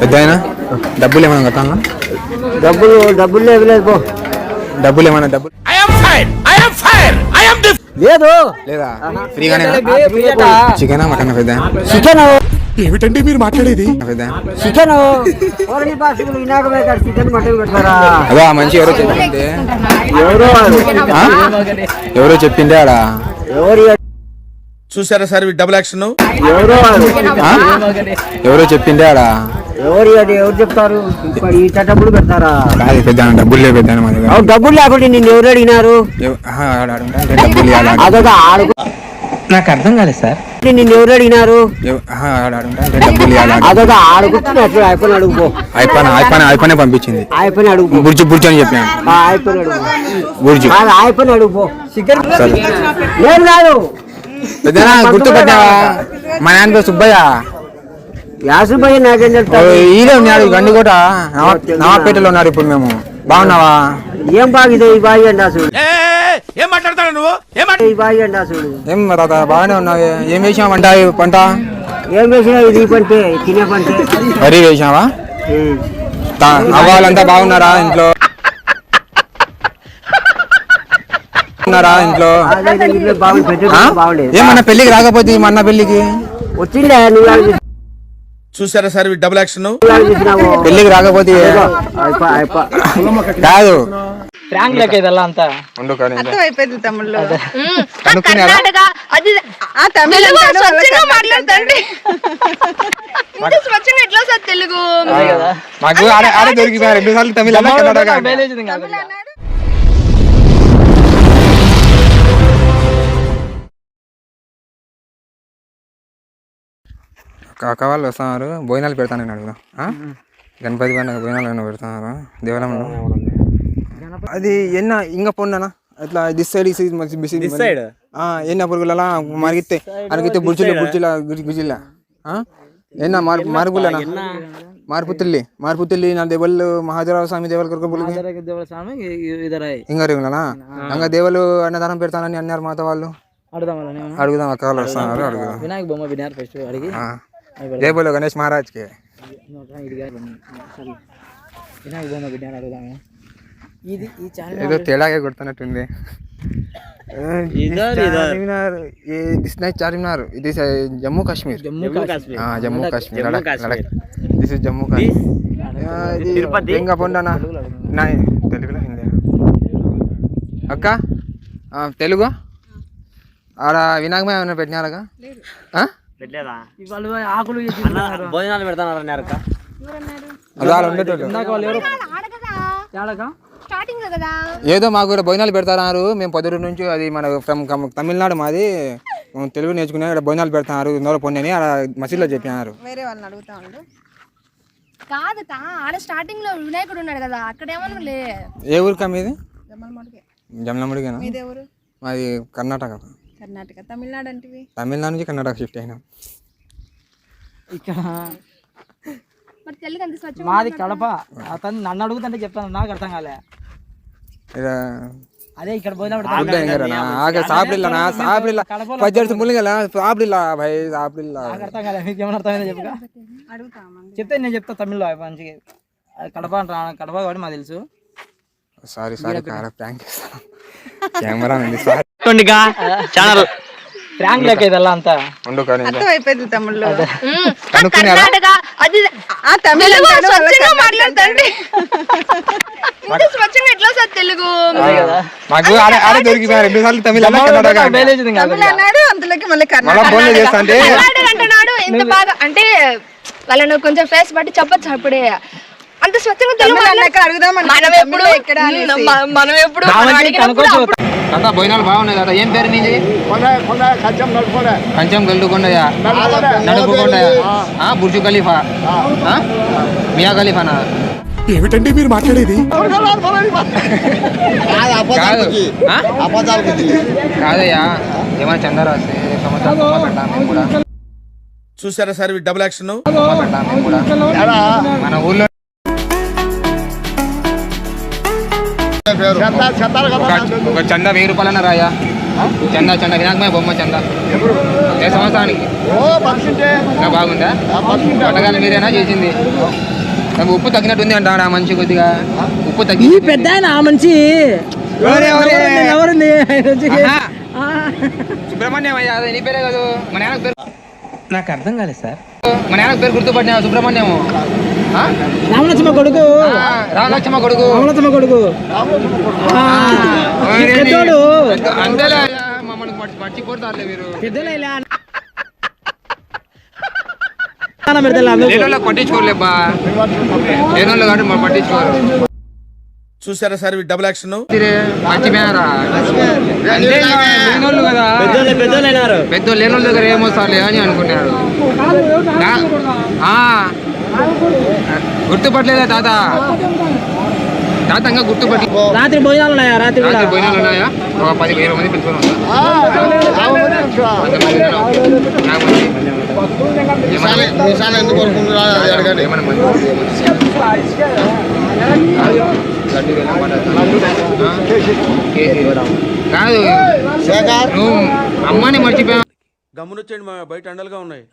పెద్ద అయినా డబ్బులు ఏమైనా కట్టాలా డబ్బులు డబ్బులు లేవు లేదు పో. డబ్బులు ఏమైనా డబ్బులు? లేదు. లేదా? ఫ్రీగానే ఫ్రీగా చికెనా మటన్ పెద్ద? చికెన్. ఏమిటండి మీరు మాట్లాడేది? పెద్ద? చికెన్. అదో ఆ మనిషి ఎవరో చెప్పింది ఎవరో ఆ? ఎవరో చెప్పిందే ఆడ? ఎవరు చూసారా సార్ డబుల్ యాక్షన్ ఎవరో చెప్పిందే ఆడ? ఎవరు అది? ఎవరు చెప్తారు? పెడతారా? డబ్బులు దగ్గర. లేకుండా నిన్ను ఎవరు అడిగినారు. అదొక ఆడుకు నాకు అర్థం కాలేదు సార్. నిన్ను ఎవరు అడిగినారు. అదొక ఆడుకుంటున్నట్లు అడుగుపో. అయిపోయిన అయిపోయిన అయిపోయిన పంపించింది. అయిపోయిన అడుగుపో. బుర్జు బుర్జు అని చెప్పాను అయిపోయిన అడుగు బుర్జు. అయిపోయిన అడుగుపో. లేదు. కాదు పెద్దనా? గుర్తు పెట్టావా మా నాన్న పేరు సుబ్బయ్య యాసు భయ్య నాకేం ఓ, చెప్తారు ఈడే ఉన్నాడు గండికోట నవా- నవాపేటలో ఉన్నాడు ఇప్పుడు మేము. బాగున్నావా? ఏం బాగిదే ఈ బాయి అండి అసలు ఏం మాట్లాడతాడు నువ్వు? ఏం ఈ బాయి అండి అసలు ఏం తాత బాగానే ఉన్నావు. ఏం వేసావు పంట? ఈ పంట? ఏం వేసినా ఇది పంటే తినే పంటే. వరి వేసావా అవ్వాలంతా బాగున్నారా ఇంట్లో? ఉన్నారా ఇంట్లో? ఏమన్నా పెళ్ళికి రాకపోతే ఈ మొన్న పెళ్ళికి? వచ్చిండే చూసారా సార్ డబుల్ యాక్షన్ పెళ్ళికి రాకపోతే కాదు. ప్రాంక్ లెక్క ఇదల్లా అంతా? ఉండు కానీ ఇంకా. అర్థమైపోయింది తమ్ముళ్ళు. కనుక్కున్నారా? కర్ణాటక అది ఆ తమిళ తెలుగు అంటాడు, వాళ్ళ స్వచ్ఛంగా కర్ణాటక మాట్లాడతాండి. ఇంత స్వచ్ఛంగా ఎట్లా సార్ తెలుగు? అదే కదా. మాకు ఆడే ఆడే దొరికిపోయారు. రెండు సార్లు తమిళ కర్ణాటక బయలుదేరింది కాదు. కాక వాళ్ళు వస్తున్నారు. భోజనాలు పెడతానని అడుగుదాం. ఆ? గణపతి పండుగ భోజనాలు ఏమైనా పెడుతున్నారు దేవాలయంలో అది ఎన్న ఇంక పొందనా అట్లా దిస్ సైడ్ దిస్ సైడ్? ఎన్న పురుగుల మరిగితే అరిగితే బుర్జుల బుర్జుల గుజిల్ల ఎన్న మార్ మారుగులనా మార్పుతిల్లి మార్పుతిల్లి నా దేవళ్ళు మహాజరావు స్వామి దేవల కొరకు పులిగి. దేవుళ్ళ స్వామి ఇ- ఇదరాయి ఇంకా రేగులనా ఇంకా దేవలు అన్నదానం పెడతానని అన్నారు మాత వాళ్ళు. అడుగుదాం అక్క వాళ్ళు వస్తున్నారు అడుగుదాం. వినాయక బొమ్మ వినారు ఫస్ట్ అడిగి. జై బోలో గణేష్ మహారాజ్కి. ఇది ఈ ఛానల్ ఏదో తేడాగా కొడుతున్నట్టుంది. చార్మినార్ దిస్ నైట్ చార్మినార్ ఇది జమ్మూ కాశ్మీర్. జమ్మూ కాశ్మీర్. ఆ, జమ్మూ కాశ్మీర్ లడక్ లడక్ దిస్ ఇస్ జమ్మూ కాశ్మీర్. తిరుపతి. ఇంకా పొండనా నా. తెలుగులో హిందీ. అక్క? ఆ, తెలుగు? ఆడ వినాయకమే ఏమైనా పెట్టినారగా? ఆ? వాళ్ళు ఆకులు ఇచ్చి తింటున్నారు. అది వాళ్ళు ఉండేటోళ్ళు. ఇందాక వాళ్ళు ఎవరో? ఆడకదా తేడాక స్టార్టింగ్లో కదా. ఏదో మాకు కూడా భోజనాలు పెడతారు మేము పొద్దురు నుంచి అది మన ఫ్రమ్ తమిళనాడు మాది. తెలుగు నేర్చుకునే ఇక్కడ భోజనాలు పెడతారు ఇందులో పొండి అని మసీదులో చెప్పినారు. వేరే వాళ్ళని అడుగుతా ఉండు. కాదు తా ఆడ స్టార్టింగ్లో వినాయకుడు ఉన్నాడు కదా. అక్కడ ఏమన్నా లే ఏ ఊరికా మీది? ఊరు మాది కర్ణాటక. కర్ణాటక తమిళనాడు అంటే తమిళనాడు నుంచి కర్ణాటక షిఫ్ట్ అయినా. ఇక్కడ మరి తెలుగు అంత స్వచ్ఛం మాది కడప. అతను నన్ను అడుగుతుంటే చెప్తాను నాకు అర్థం కాలే. అదే ఇక్కడ పోయినప్పుడు సాపిడిల్లనా సాపిడిల్ల పద్దెనిమిది ములిగల సాపిడిల్ల భయ్ సాపిడిల్ల అర్థం కాలే మీకు ఏమైనా అర్థమైనా చెప్పగా చెప్తే నేను చెప్తా తమిళ్ళో మంచిగా కడప కడప కాబట్టి మాకు తెలుసు. Sorry sorry prank camera sorry sorry channel prank లెక్క ఇదల్లా అంతా? ఉండు కానీ ఇంకా. అర్థమైపోయింది తమ్ముళ్ళు. కనుక్కున్నారా కర్ణాటక అది ఆ తమిళ తెలుగు అంటాడు, వాళ్ళ స్వచ్ఛంగా కర్ణాటక మాట్లాడతాండి ఇంత స్వచ్ఛంగా ఎట్లా సార్ తెలుగు? అదే కదా. మాకు ఆడే ఆడే దొరికిపోయారు రెండు సార్లు తమిళ కర్ణాటక బయలుదేరింది కాదు. తమిళ అన్నాడు అందులోకి మళ్ళీ కర్ణాటక అంటున్నాడు ఎంత బాగా అంటే వాళ్ళను కొంచెం ఫేస్ బట్టి చెప్పొచ్చు అప్పుడే. అంత స్వచ్ఛంగా తెలుగు మనం ఎప్పుడు మనం భోజనాలు బాగున్నాయి తాత. ఏం పేరు నీది? కంచం గల్లుకొండయా నడుపుకొండయా ఆ, బుర్జు ఖలీఫా. ఆ? మియా ఖలీఫానా? ఏమిటండి మీరు మాట్లాడేది? కాదు? కాదయ్యా. ఏమైనా చందా రాస్తే సంవత్సరం బొమ్మ పెడతాం మేము కూడా. చూసారా సార్ డబుల్ యాక్షన్ మన ఊర్లో ఒక- చందా వెయ్యి రూపాయలన్న రాయా? చందా చందా వినాయకమే బొమ్మ చందా? ఏ సంవత్సరానికి? బాగుందా? వంటకాలు మీరేనా చేసింది? నాకు ఉప్పు తగ్గినట్టుంది అంటాడు ఆ మనిషి కొద్దిగా. ఉప్పు తగ్గి పెద్ద ఆయన ఆ మనిషి? ఎవరండి. సుబ్రహ్మణ్యం అయ్యా నీ పేరే కాదు. మన పేరు నాకు అర్థం కాలేదు సార్. మన పేరు గుర్తుపట్టినా సుబ్రహ్మణ్యం? రామలక్ష్మ కొడుకు. రామలక్ష్మ కొడుకు. రామలక్ష్మ కొడుకు. పెద్దోడు. పెద్ద- అంతేలే మమ్మల్ని మర్చి- మర్చిపోతారులే మీరు. పట్టించుకోలేబ్బా లేనోళ్ళు కాబట్టి పట్టించుకోరు. చూసారా సార్ డబుల్ యాక్షన్ ఇంకా లేనోళ్ళు కదా. పెద్దోళ్ళు లేనోళ్ళ దగ్గర ఏమొస్తారులే అని అనుకున్నారు. గుర్తుపట్టలేదా తాత? తాత ఇంకా గుర్తుపట్ల రాత్రి భోజనాలు ఉన్నాయా? రాత్రి రాత్రి భోజనాలు ఉన్నాయా? ఒక పది ఇరవై మంది పిలుచుకొని. కాదు. నువ్వు అమ్మని మర్చిపోయావు? గమ్మునొచ్చేయండి మా బయట అండలుగా ఉన్నాయి.